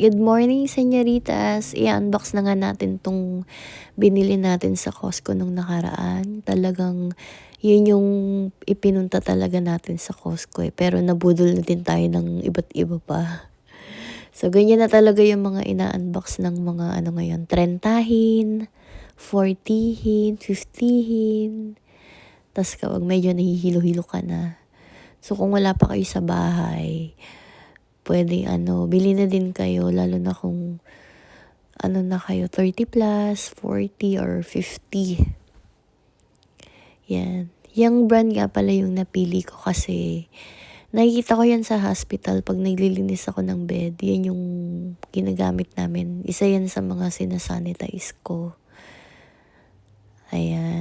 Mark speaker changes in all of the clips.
Speaker 1: Good morning, senyoritas. I-unbox na nga natin tong binili natin sa Costco nung nakaraan. Talagang yun yung ipinunta talaga natin sa Costco eh. Pero nabudol na din tayo ng iba't iba pa. So, ganyan na talaga yung mga ina-unbox ng mga ano ngayon. Trentahin, 40hin, 50hin. Tapos kapag medyo nahihilo-hilo ka na. So, kung wala pa kayo sa bahay, pwede ano, bili na din kayo, lalo na kung ano na kayo, 30 plus, 40 or 50. Yan. Yung brand nga pala yung napili ko kasi nakikita ko yan sa hospital pag naglilinis ako ng bed. Yan yung ginagamit namin. Isa yan sa mga sinasanitize ko. Ayan.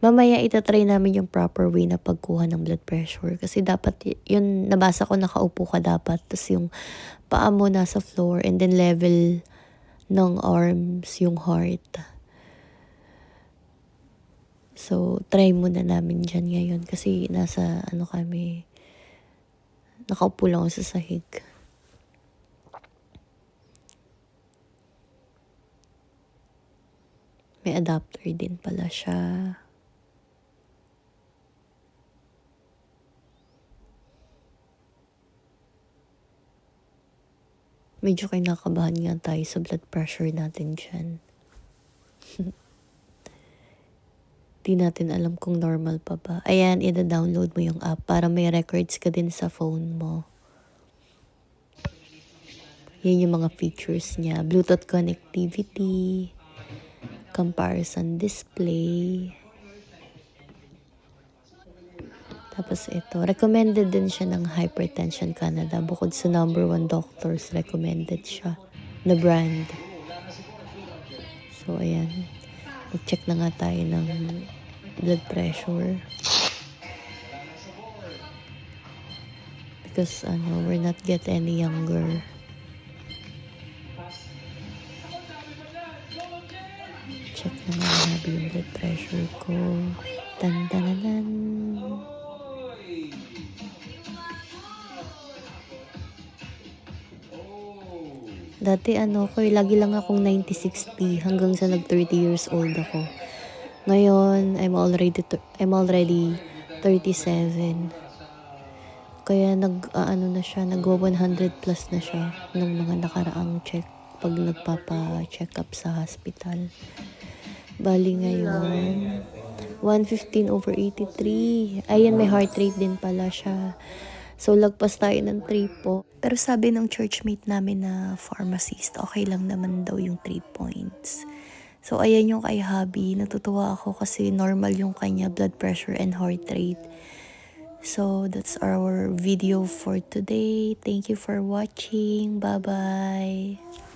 Speaker 1: Mamaya itatry namin yung proper way na pagkuha ng blood pressure. Kasi dapat, yun, nabasa ko nakaupo ka dapat. Tapos yung paa mo nasa floor and then level ng arms, yung heart. So, try muna namin dyan ngayon. Kasi nasa, ano kami, nakaupo lang ako sa sahig. May adapter din pala siya. Medyo kinakabahan nga tayo sa blood pressure natin dyan. Di natin alam kung normal pa ba. Ayan, ida-download mo yung app para may records ka din sa phone mo. Yan yung mga features niya. Bluetooth connectivity, comparison display. Tapos ito, recommended din siya ng Hypertension Canada. Bukod sa number one doctors, recommended siya na brand. So, ayan. Mag-check na nga tayo ng blood pressure. Because, ano, we're not get any younger. Check na nga yung blood pressure ko. Tan Dati ano ko, lagi lang akong 90-60 hanggang sa nag 30 years old ako. Ngayon, I'm already I'm already 37. Kaya nag ah, ano na siya, nag 100 plus na siya nung mga nakaraang check pag nagpapa-check up sa hospital. Bali ngayon, 115 over 83. Ayan, may heart rate din pala siya. So, lagpas tayo ng 3 po. Pero sabi ng churchmate namin na pharmacist, okay lang naman daw yung 3 points. So, ayan yung kay hubby. Natutuwa ako kasi normal yung kanya blood pressure and heart rate. So, that's our video for today. Thank you for watching. Bye-bye.